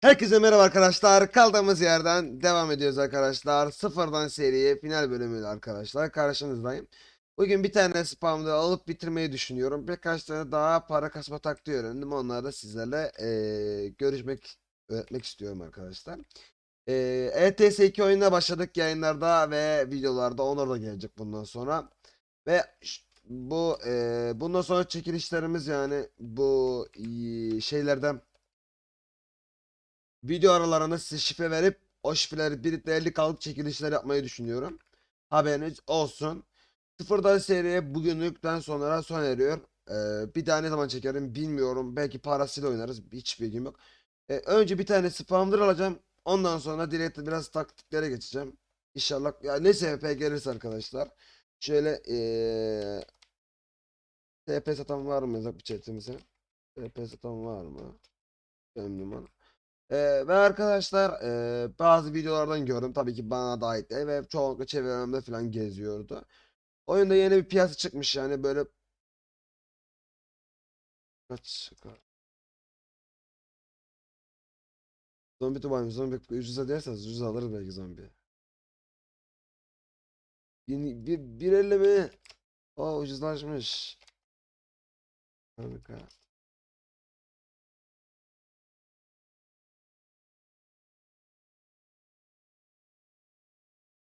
Herkese merhaba arkadaşlar. Kaldığımız yerden devam ediyoruz arkadaşlar. Sıfırdan seriye final bölümüyle arkadaşlar. Karşınızdayım. Bugün bir tane spamda alıp bitirmeyi düşünüyorum. Birkaç tane daha para kasma taktiği öğrendim. Onları da sizlerle eee, görüşmek, öğretmek istiyorum arkadaşlar. Eee ETS 2 oyununa başladık yayınlarda ve videolarda. Onlar da gelecek bundan sonra. Ve bu eee, bundan sonra çekilişlerimiz yani bu eee, şeylerden video aralarına size şifre verip o şifreleri birlikte 50 kalıp çekilişler yapmayı düşünüyorum. Haberiniz olsun. Sıfırdan seriye bugünlükten sonra sona eriyor. Ee, bir daha ne zaman çekerim bilmiyorum. Belki parasıyla oynarız. Hiç bilgim yok. Ee, önce bir tane spamdır alacağım. Ondan sonra direkt biraz taktiklere geçeceğim. İnşallah ya ne SP gelirse arkadaşlar. Şöyle ee, TP satan var mı yazak bir chatimize? TP satan var mı? Bilmiyorum. Ee, ve arkadaşlar ee, bazı videolardan gördüm tabii ki bana da ait değil ve çoğunlukla çevremde falan geziyordu. Oyunda yeni bir piyasa çıkmış yani böyle kaç Zombi tubayım zombi ucuza derseniz ucuz alırız belki zombi. Bir, bir, bir elle mi? O ucuzlaşmış. Kanka.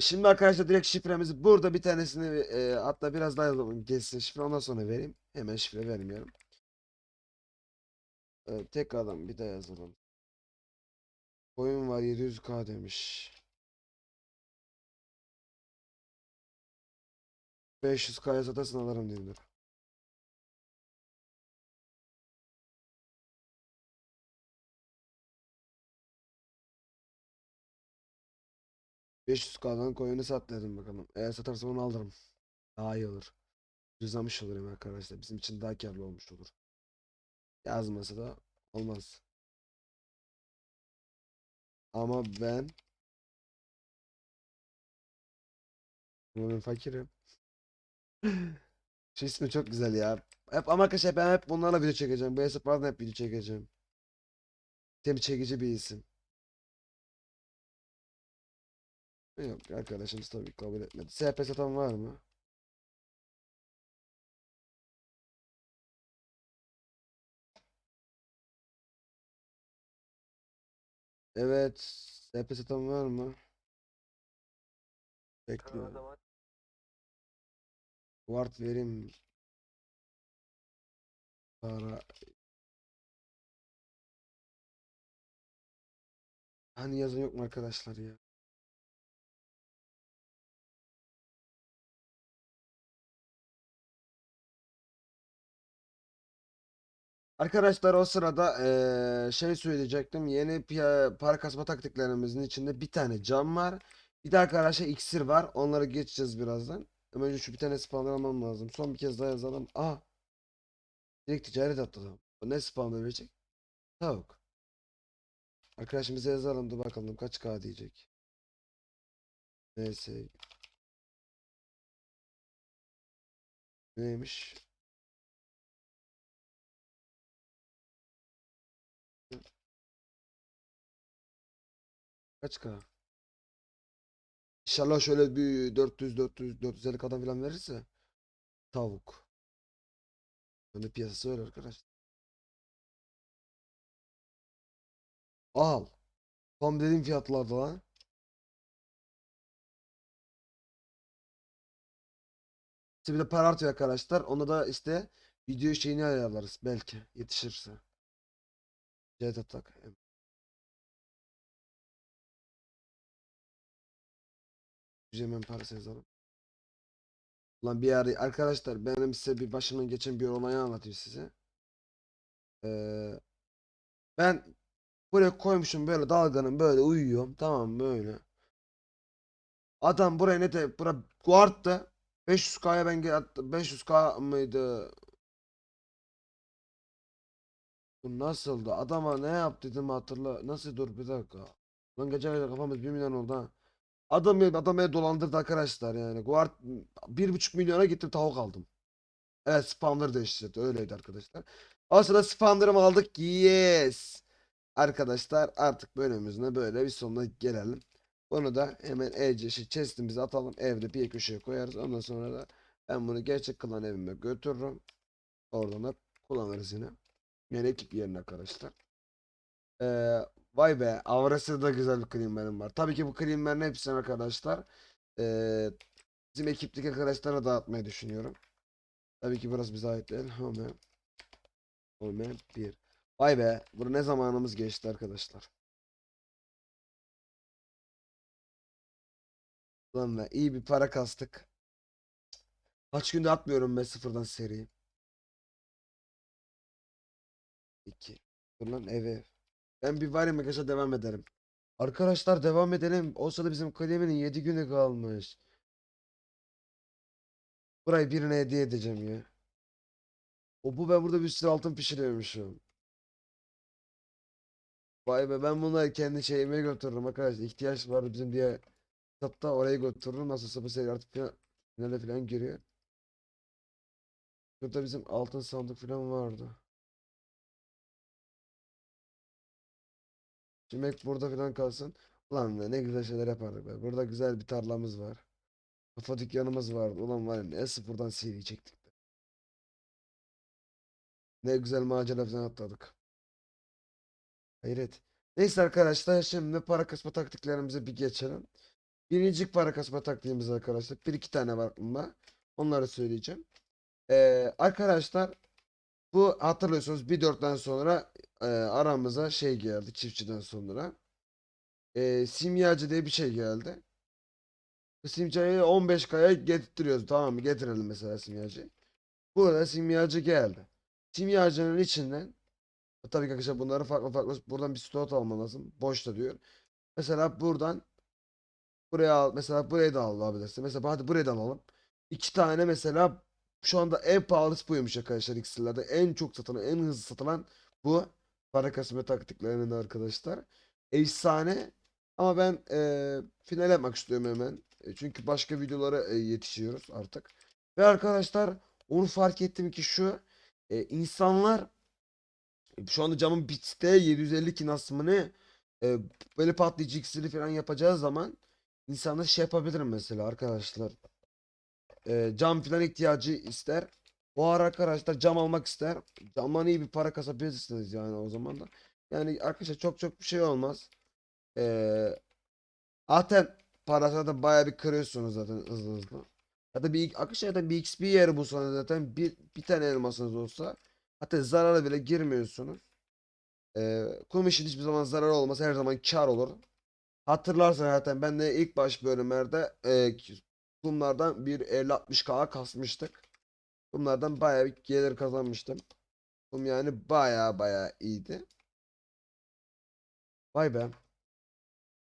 Şimdi arkadaşlar direkt şifremizi burada bir tanesini e, hatta biraz daha yazalım. Geçsin şifre ondan sonra vereyim. Hemen şifre vermiyorum. E, tekrardan bir daha yazalım. Koyun var 700k demiş. 500k satasın alırım diyordur. 500k'dan coin'i sat dedim bakalım. Eğer satarsam onu alırım. Daha iyi olur. Rızamış olurum arkadaşlar. Bizim için daha karlı olmuş olur. Yazmasa da olmaz. Ama ben Ama ben fakirim. Şu ismi çok güzel ya. Hep ama arkadaşlar ben hep bunlarla video çekeceğim. Bu hesaplardan hep video çekeceğim. Tem çekici bir isim. Yok arkadaşımız tabii kabul etmedi. SP satan var mı? Evet. SP satan var mı? Bekliyorum. Ward vereyim. Para. Hani yazın yok mu arkadaşlar ya? Arkadaşlar o sırada eee, şey söyleyecektim. Yeni piya- para kasma taktiklerimizin içinde bir tane cam var. Bir de arkadaşlar iksir var. Onları geçeceğiz birazdan. Önce şu bir tane spawner almam lazım. Son bir kez daha yazalım. Aa. Direkt ticaret atladım. Bu ne spawner verecek? Tavuk. Arkadaşımıza yazalım da bakalım kaç K diyecek. Neyse. Neymiş? Kaç K? İnşallah şöyle bir 400 400 450 kadar falan verirse tavuk. Böyle piyasası öyle arkadaş. Al. Tam dediğim fiyatlarda lan. İşte bir de para artıyor arkadaşlar. Onu da işte video şeyini ayarlarız belki yetişirse. Cihaz atak. Hemen parası yazalım. Ulan bir ara arkadaşlar benim size bir başımdan geçen bir olayı anlatayım size. Ee, ben buraya koymuşum böyle dalganın böyle uyuyorum tamam böyle. Adam buraya ne de bura guard'da 500k'ya ben gel- 500k mıydı? Bu nasıldı? Adama ne yaptıydım hatırla. Nasıl dur bir dakika. Lan gece gece kafamız 1 milyon oldu ha. Adam adam dolandırdı arkadaşlar yani. Guard bir buçuk milyona gittim tavuk aldım. Evet spawner değiştirdi öyleydi arkadaşlar. O sırada spawner'ımı aldık. Yes. arkadaşlar artık bölümümüzün böyle bir sonuna gelelim. Bunu da hemen evce şey chest'imize atalım. Evde bir köşeye koyarız. Ondan sonra da ben bunu gerçek klan evime götürürüm. Oradan da kullanırız yine. Yani ekip yerine arkadaşlar. Ee, vay be Avrasya da güzel bir cleanman'im var. Tabii ki bu cleanman'ın hepsini arkadaşlar ee, bizim ekipteki arkadaşlara dağıtmayı düşünüyorum. Tabii ki burası bize ait değil. Home. Home 1. Vay be. Burada ne zamanımız geçti arkadaşlar. Ulan be iyi bir para kastık. Kaç günde atmıyorum ben sıfırdan seri. 2. Dur lan eve. Ben bir varım arkadaşlar devam ederim. Arkadaşlar devam edelim. O sırada bizim kalemin 7 günü kalmış. Burayı birine hediye edeceğim ya. O bu ben burada bir sürü altın pişiriyormuşum. Vay be ben bunları kendi şeyime götürürüm arkadaşlar. İhtiyaç var bizim diye hatta oraya götürürüm. Nasılsa bu seri artık final- finale falan giriyor. Burada bizim altın sandık falan vardı. Şimdilik burada falan kalsın. Ulan be ne güzel şeyler yapardık be. Burada güzel bir tarlamız var. Kafa dükkanımız vardı. Ulan var ya ne sıfırdan seri çektik. be. Ne güzel macera falan atladık. Hayret. Neyse arkadaşlar şimdi para kasma taktiklerimize bir geçelim. Birinci para kasma taktiğimiz arkadaşlar. Bir iki tane var aklımda. Onları söyleyeceğim. Ee, arkadaşlar bu hatırlıyorsunuz bir dörtten sonra e, aramıza şey geldi çiftçiden sonra. E, simyacı diye bir şey geldi. Simyacıyı 15K'ya getiriyoruz tamam mı? Getirelim mesela simyacıyı. Burada simyacı geldi. Simyacının içinden tabii ki arkadaşlar bunları farklı farklı buradan bir slot alman lazım. Boşta diyor. Mesela buradan buraya al. Mesela burayı da al alabilirsin. Mesela hadi burayı da alalım. İki tane mesela şu anda en pahalısı buymuş arkadaşlar iksirlerde. En çok satılan, en hızlı satılan bu. Para kasma taktiklerinin arkadaşlar. Efsane. Ama ben eee final yapmak istiyorum hemen. E, çünkü başka videolara e, yetişiyoruz artık. Ve arkadaşlar onu fark ettim ki şu e, insanlar şu anda camın bitste 750 kinas e, böyle patlayıcı iksiri falan yapacağı zaman insanlar şey yapabilirim mesela arkadaşlar. E, cam falan ihtiyacı ister. O ara arkadaşlar cam almak ister. Camdan iyi bir para kasabilirsiniz yani o zaman da. Yani arkadaşlar çok çok bir şey olmaz. E, zaten parasını da bayağı bir kırıyorsunuz zaten hızlı hızlı. Ya da bir arkadaşlar zaten bir XP yeri bulsanız zaten bir, bir tane elmasınız olsa hatta zarara bile girmiyorsunuz. Ee, kum işin hiçbir zaman zarar olmaz. Her zaman kar olur. Hatırlarsan zaten ben de ilk baş bölümlerde e, kumlardan bir 50-60k kasmıştık. Kumlardan bayağı bir gelir kazanmıştım. Kum yani bayağı bayağı iyiydi. Vay be.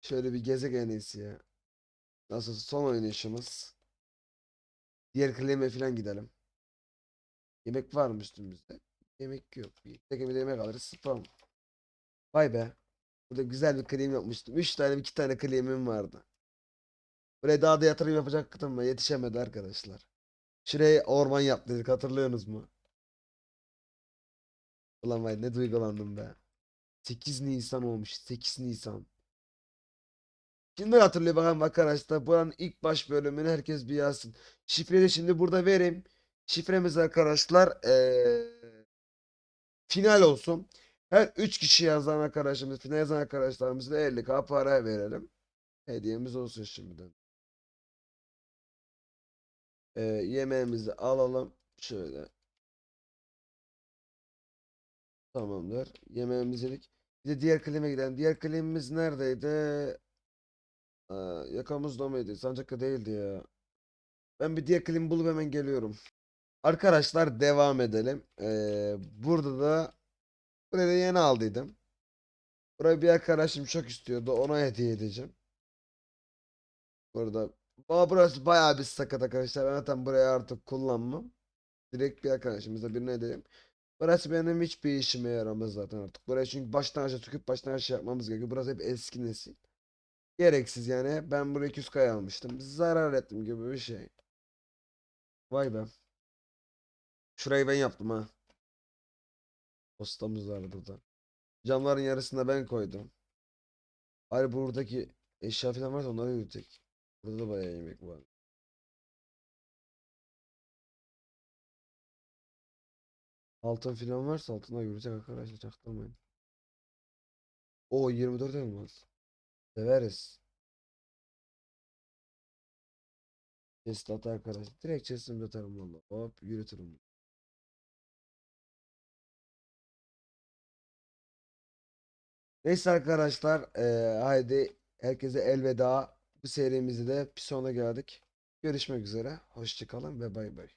Şöyle bir gezegen iyisi ya. Nasıl son oynayışımız. Diğer klime falan gidelim. Yemek var mı üstümüzde? Yemek yok. Bir tek bir yemek alırız. Spam. Vay be. Burada güzel bir klima yapmıştım. 3 tane 2 tane klimim vardı. Buraya daha da yatırım yapacaktım ama yetişemedi arkadaşlar. Şuraya orman yaptırdık hatırlıyorsunuz mu? Ulan vay ne duygulandım be. 8 Nisan olmuş. 8 Nisan. Şimdi hatırlıyor bakalım arkadaşlar. Buranın ilk baş bölümünü herkes bir yazsın. Şifreyi şimdi burada vereyim. Şifremiz arkadaşlar eee, final olsun. Her 3 kişi yazan arkadaşımız, final yazan arkadaşlarımıza 50k para verelim. Hediyemiz olsun şimdiden. Eee, yemeğimizi alalım. Şöyle. Tamamdır. Yemeğimizi yedik. Bir de diğer klime gidelim. Diğer klimimiz neredeydi? Aa, yakamızda mıydı? Sancakta değildi ya. Ben bir diğer klimi bulup hemen geliyorum. Arkadaşlar devam edelim. Ee, burada da burayı da yeni aldıydım. Burayı bir arkadaşım çok istiyordu. Ona hediye edeceğim. Burada. Ama burası bayağı bir sakat arkadaşlar. Ben zaten burayı artık kullanmam. Direkt bir arkadaşımıza birine edelim. Burası benim hiçbir işime yaramaz zaten artık. Buraya çünkü baştan aşağı tüküp baştan aşağı yapmamız gerekiyor. Burası hep eski nesil. Gereksiz yani. Ben buraya 200k almıştım. Zarar ettim gibi bir şey. Vay be. Şurayı ben yaptım ha. Postamız var burada. Camların yarısını da ben koydum. Ayrı buradaki eşya falan varsa onları yürütecek. Burada da bayağı yemek var. Altın filan varsa altına yürüyecek arkadaşlar çaktırmayın. O 24 elmas. Severiz. Chest at arkadaşlar. Direkt chest'imi atarım valla. Hop yürütürüm. Neyse arkadaşlar eee, haydi herkese elveda. Bu serimizi de bir sona geldik. Görüşmek üzere. Hoşçakalın ve bay bay.